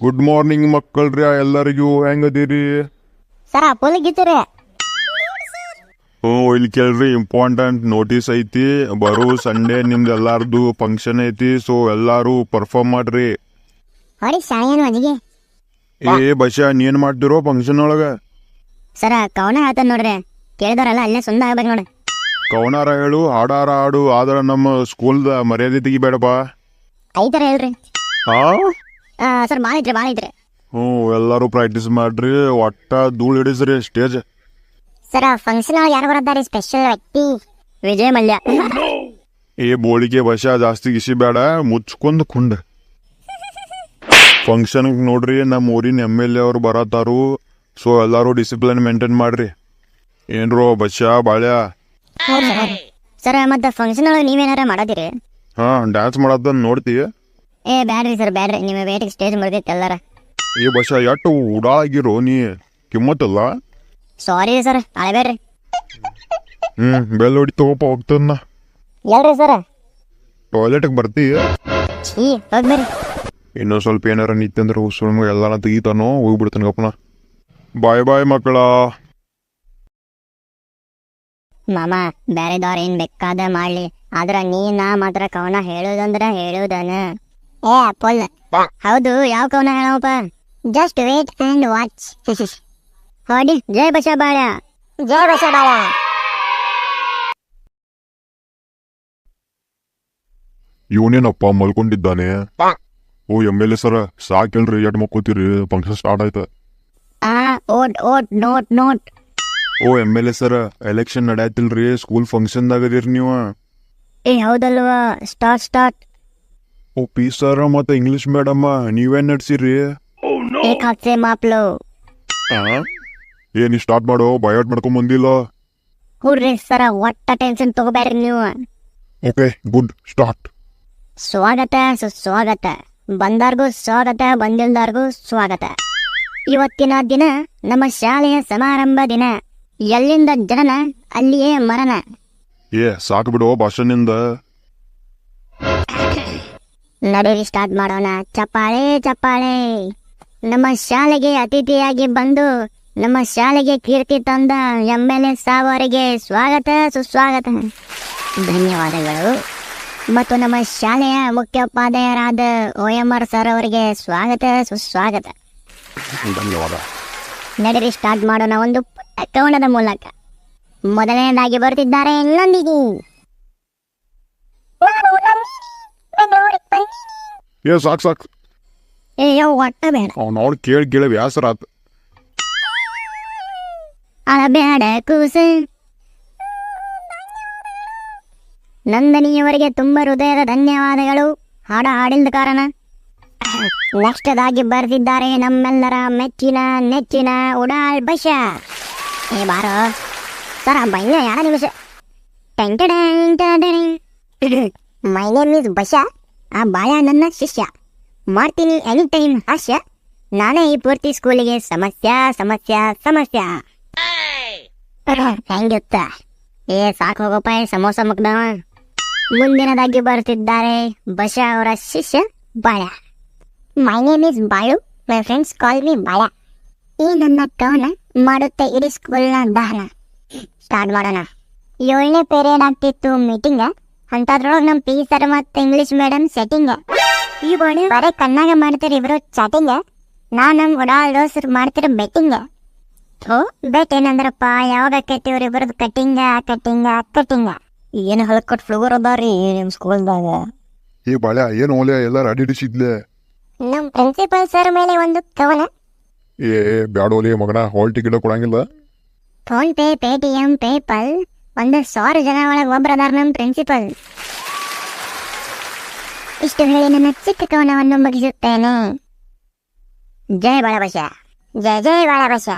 Good morning ಮಕ್ಕಳ್ರಿ ಎಲ್ಲರಿಗೂ ಹೆಂಗದೀರಿ? ಸರ ಹ್ಞೂ ಇಲ್ಲಿ ಕೇಳ್ರಿ ಇಂಪಾರ್ಟೆಂಟ್ ನೋಟಿಸ್ ಐತಿ. ಬರೋ ಸಂಡೇ ನಿಮ್ದು ಎಲ್ಲಾರ್ದು ಫಂಕ್ಷನ್ ಐತಿ ಸೊ ಎಲ್ಲಾರು ಪರ್ಫಾರ್ಮ್ ಮಾಡ್ರಿ. ಹೊಡಿ ಏ ಬಶ ನೀನ್ ಮಾಡ್ತಿರೋ ಫಂಕ್ಷನ್ ಒಳಗ? ಸರ ಕವನ ಹೇಳ್ತಾನೆ ನೋಡ್ರಿ. ಕೇಳಿದವರಲ್ಲ ಅಲ್ಲೇ ಸುಂದ ಆಗ್ಬೇಕು ನೋಡಿ ಕವನಾರ ಹೇಳು ಹಾಡಾರ ಹಾಡು ಆದ್ರ ನಮ್ಮ ಸ್ಕೂಲ್ದ ಮರ್ಯಾದೆ ತೆಗಿಬೇಡಪ್ಪ. ಐತರ ಹೇಳ್ರಿ. ಹಾ ಸರ್ ಭಾಳ ಐತ್ರಿ ಭಾಳ ಐತ್ರಿ ಹ್ಞೂ ಎಲ್ಲರೂ ಪ್ರಾಕ್ಟೀಸ್ ಮಾಡ್ರಿ ಒಟ್ಟ ಧೂಳು ಹಿಡಿಸ್ರಿ ಸ್ಟೇಜ್ ಸರ ಫಂಕ್ಷನ್ ಒಳಗೆ ಯಾರು ಬರತ್ತಾರಿ ಸ್ಪೆಷಲ್ ವ್ಯಕ್ತಿ? ವಿಜಯ ಮಲ್ಯ. ಏ ಬೋಳಿಗೆ ವಶ ಜಾಸ್ತಿ ಗಿಸಿ ಬೇಡ ಮುಚ್ಕೊಂಡ್ ಕುಂಡ. ಫಂಕ್ಷನ್ ನೋಡ್ರಿ ನಮ್ಮ ಊರಿನ ಎಂ ಎಲ್ ಎ ಅವ್ರು ಬರತ್ತಾರು ಸೊ ಎಲ್ಲರೂ ಡಿಸಿಪ್ಲಿನ್ ಮೇಂಟೈನ್ ಮಾಡ್ರಿ. ಏನ್ರೋ ಬಶ ಬಾಳ್ಯ? ಸರ್ ಮತ್ತೆ ಫಂಕ್ಷನ್ ಒಳಗೆ ನೀವೇನಾರ ಮಾಡೋದಿರಿ? ಹಾ ಡ್ಯಾನ್ಸ್ ಮಾಡೋದನ್ನ ನೋಡ್ತಿ ಏ ಬ್ಯಾಡ್ರಿ ಸರ್ ಬ್ಯಾಡ್ರಿ. ನಿಮ್ಮ ವೇಟಿಗೆ ಸ್ಟೇಜ್ ಮುರಿದೈತೆ ಎಲ್ಲಾರ. ಏ ಎಟ್ಟ ಉಡಾ ಉಡಾಗಿರೋ ನೀ? ಕಿಮ್ಮತ್ತಲ್ಲ? ಸಾರಿ ಸರ್ ಅಳಬೇಡ್ರಿ ಹ್ಮ್ ಬೆಲ್ ಹೊಡಿ ತಗೋಪ ಹೋಗ್ತದ ಎಲ್ರಿ ಸರ. ಟಾಯ್ಲೆಟ್ಗೆ ಬರ್ತೀಯ ಈ ಹೋಗ್ಬೇರಿ ಇನ್ನೊಂದ್ ಸ್ವಲ್ಪ ಏನಾರ ನಿಂತಂದ್ರೆ ಸುಳ್ಮ ಎಲ್ಲಾನ ತೆಗಿತಾನೋ ಹೋಗ್ಬಿಡ್ತಾನೆ ಗಪ್ಪನ. ಬಾಯ್ ಬಾಯ್ ಮಕ್ಕಳ. ಮಾಮ ಬ್ಯಾರೆದವ್ರ ಏನ್ ಬೇಕಾದ ಮಾಡ್ಲಿ. ಆದ್ರ ನೀ ನಾ ಮಾತ್ರ ಕವನ ಹೇಳುದಂದ್ರ ಹೇಳುದನ. ಏ ಪೊಲ್ ಹೌದು ಯಾವ ಕವನ ಹೇಳಪ್ಪ ಜಸ್ಟ್ ವೇಟ್ ಅಂಡ್ ವಾಚ್ ಹೊಡಿ ಜೈ ಬಸ ಬಾಳ ಜೈ ಬಸ ಬಾಳ ಇವನೇನಪ್ಪ ಮಲ್ಕೊಂಡಿದ್ದಾನೆ? ಓ ಎಂ ಎಲ್ ಎ ಸರ ಸಾಕೇಳ್ರಿ ಎಟ್ ಮಕ್ಕೋತೀರಿ ಫಂಕ್ಷನ್ ಸ್ಟಾರ್ಟ್ ಆಯ್ತ. ಆ vote vote note note. O M L A sir election ನಡೆಯತಿಲ್ರಿ school ಫಂಕ್ಷನ್ದಾಗ ಅದೀರಿ ನೀವು. ಏ ಹೌದಲ್ವಾ? ಸ್ಟಾರ್ಟ್ ಸ್ಟಾರ್ಟ್ ಓ ಪಿ ಸರ್ ಮತ್ತೆ ಇಂಗ್ಲಿಷ್ ಮೇಡಮ್ಮ ನೀವೇನ್ ನಡ್ಸಿರಿ? ಏಕ್ ಹಾಕ್ಸೆ ಮಾಪ್ಲು ಏನಿ ಸ್ಟಾರ್ಟ್ ಮಾಡೋ ಬಯೋಟ್ ಮಾಡ್ಕೊಂಡ್ ಬಂದಿಲ್ಲ. ಹುಡ್ರಿ ಸರ ಒಟ್ಟ ಟೆನ್ಷನ್ ತಗೋಬೇಡ್ರಿ ನೀವು. ಓಕೆ ಗುಡ್ ಸ್ಟಾರ್ಟ್ ಸ್ವಾಗತ ಸುಸ್ವಾಗತ. ಬಂದಾರ್ಗೂ ಸ್ವಾಗತ ಬಂದಿಲ್ದಾರ್ಗೂ ಸ್ವಾಗತ. ಇವತ್ತಿನ ದಿನ ನಮ್ಮ ಶಾಲೆಯ ಸಮಾರಂಭ ದಿನ. ಎಲ್ಲಿಂದ ಜನನ ಅಲ್ಲಿಯೇ ಮರಣ. ಏ ಸಾಕು ಬಿಡು ಭಾಷಣಿಂದ ನಡೀರಿ ಸ್ಟಾರ್ಟ್ ಮಾಡೋಣ. ಚಪ್ಪಾಳೆ ಚಪ್ಪಾಳೆ. ನಮ್ಮ ಶಾಲೆಗೆ ಅತಿಥಿಯಾಗಿ ಬಂದು ನಮ್ಮ ಶಾಲೆಗೆ ಕೀರ್ತಿ ತಂದ ಎಂ ಎಲ್ ಎ ಸಾಬ್ ಅವರಿಗೆ ಸ್ವಾಗತ ಸುಸ್ವಾಗತ. ಧನ್ಯವಾದಗಳು. ಮತ್ತು ನಮ್ಮ ಶಾಲೆಯ ಮುಖ್ಯೋಪಾಧ್ಯಾಯರಾದ ಓ ಎಂ ಆರ್ ಸರ್ ಅವರಿಗೆ ಸ್ವಾಗತ ಸುಸ್ವಾಗತ. ಧನ್ಯವಾದ. ನಡೀರಿ ಸ್ಟಾರ್ಟ್ ಮಾಡೋಣ ಒಂದು ಕವನದ ಮೂಲಕ. ಮೊದಲನೇದಾಗಿ ಬರುತ್ತಿದ್ದಾರೆ ನಂದಿನಿ ಏ ಸಾಕ್ ಸಾಕ್. ಯೋ ಒಟ್ಟ ಬೇಡ. ಅವ್ನ ಅವ್ನು ಕೇಳಿ ಕೇಳಿ ಬೇಡ ಅಳಬೇಡ ಕೂಸು ನಂದನಿಯವರಿಗೆ ತುಂಬ ಹೃದಯದ ಧನ್ಯವಾದಗಳು. ಹಾಡ ಹಾಡಿದ ಕಾರಣ. ನಷ್ಟದಾಗಿ ಬರ್ತಿದ್ದಾರೆ ಬರೆದಿದ್ದಾರೆ ನಮ್ಮೆಲ್ಲರ ಮೆಚ್ಚಿನ ನೆಚ್ಚಿನ ಉಡಾಳ್ ಬಶ. ಏ ಬಾರೋ. ಸರ ಬೈಯ ಯಾರ ನಿಮಿಷ? ಮೈ ನೇಮ್ ಇಸ್ ಬಶ. ಆ ಬಾಯ ನನ್ನ ಶಿಷ್ಯ. ಮಾಡ್ತೀನಿ ಎನಿ ಟೈಮ್ ಹಾಸ್ಯ ನಾನೇ ಈ ಪೂರ್ತಿ ಸ್ಕೂಲಿಗೆ ಸಮಸ್ಯೆ ಸಮಸ್ಯೆ ಸಮಸ್ಯೆ. ಹೆಂಗಿತ್ತ? ಏ ಸಾಕು ಹೋಗಪ್ಪ ಸಮೋಸ ಮುಗ್ದವ. ಮುಂದಿನದಾಗಿ ಬರುತ್ತಿದ್ದಾರೆ ಬಶ ಅವರ ಶಿಷ್ಯ ಬಾಳ. ಮೈ ನೇಮ್ ಇಸ್ ಬಾಳು. ಮೈ ಫ್ರೆಂಡ್ಸ್ ಕಾಲ್ ಮೀ ಬಾಳ. ಈ ನನ್ನ ಕವನ ಮಾಡುತ್ತೆ ಇಡೀ ಸ್ಕೂಲ್ನ ದಹನ ಸ್ಟಾರ್ಟ್ ಮಾಡೋಣ. ಏಳನೇ ಪೇರಿಯಡ್ ಆಗ್ತಿತ್ತು ಮೀಟಿಂಗ್ ಅಂತದ್ರೊಳಗೆ ನಮ್ಮ ಪಿ ಸರ್ ಮತ್ತು ಇಂಗ್ಲಿಷ್ ಮೇಡಮ್ ಸೆಟ್ಟಿಂಗ್ ಈ ಬಾಣಿ ಬರೀ ಕಣ್ಣಾಗ ಮಾಡ್ತಾರೆ ಇಬ್ರು ಚಾಟಿಂಗ್ ನಾ ನಮ್ಮ ಉಡಾಳ್ ದೋಸ್ರು ಮಾಡ್ತಿರೋ ಬೆಟ್ಟಿಂಗ್ ಥೋ. ಬೆಟ್ ಏನಂದ್ರಪ್ಪ ಯಾವಾಗ ಆಕೈತಿ ಇವ್ರಿಬ್ರದ್ದು ಕಟ್ಟಿಂಗ ಕಟ್ಟಿಂಗ ಕಟ್ಟಿಂಗ ಏನು ಹಲ್ಕೊಟ್ ಫ್ಲೂವರ್ ಅದಾರಿ ನಿಮ್ಮ ಸ್ಕೂಲ್ದಾಗ ಏ ಬಾಳ್ಯ ಏನು ಓಲೆ ಎಲ್ಲ ರೆಡಿ ಹಿಡಿಸಿದ್ಲೆ? ನಮ್ಮ ಪ್ರಿನ್ಸಿಪಲ್ ಸರ್ ಮೇಲೆ ಒಂದು ಕವನ ಏ ಬ್ಯಾಡೋಲಿ ಮಗನ ಹಾಲ್ ಟಿಕೆಟ್ ಕೊಡಂಗಿಲ್ಲ? ಫೋನ್ ಪೇ ಪೇಟಿಎಂ ಪೇಪಲ್ ಒಂದು ಸಾವಿರ ಜನ ಒಳಗೆ ಒಬ್ಬರದಾರ ನಮ್ಮ ಪ್ರಿನ್ಸಿಪಲ್ ಇಷ್ಟು ಹೇಳಿ ನನ್ನ ಚಿಕ್ಕ ಕವನವನ್ನು ಮುಗಿಸುತ್ತೇನೆ. ಜೈ ಬಾಳಬಶ ಜಯ ಜೈ ಬಾಳಬಶ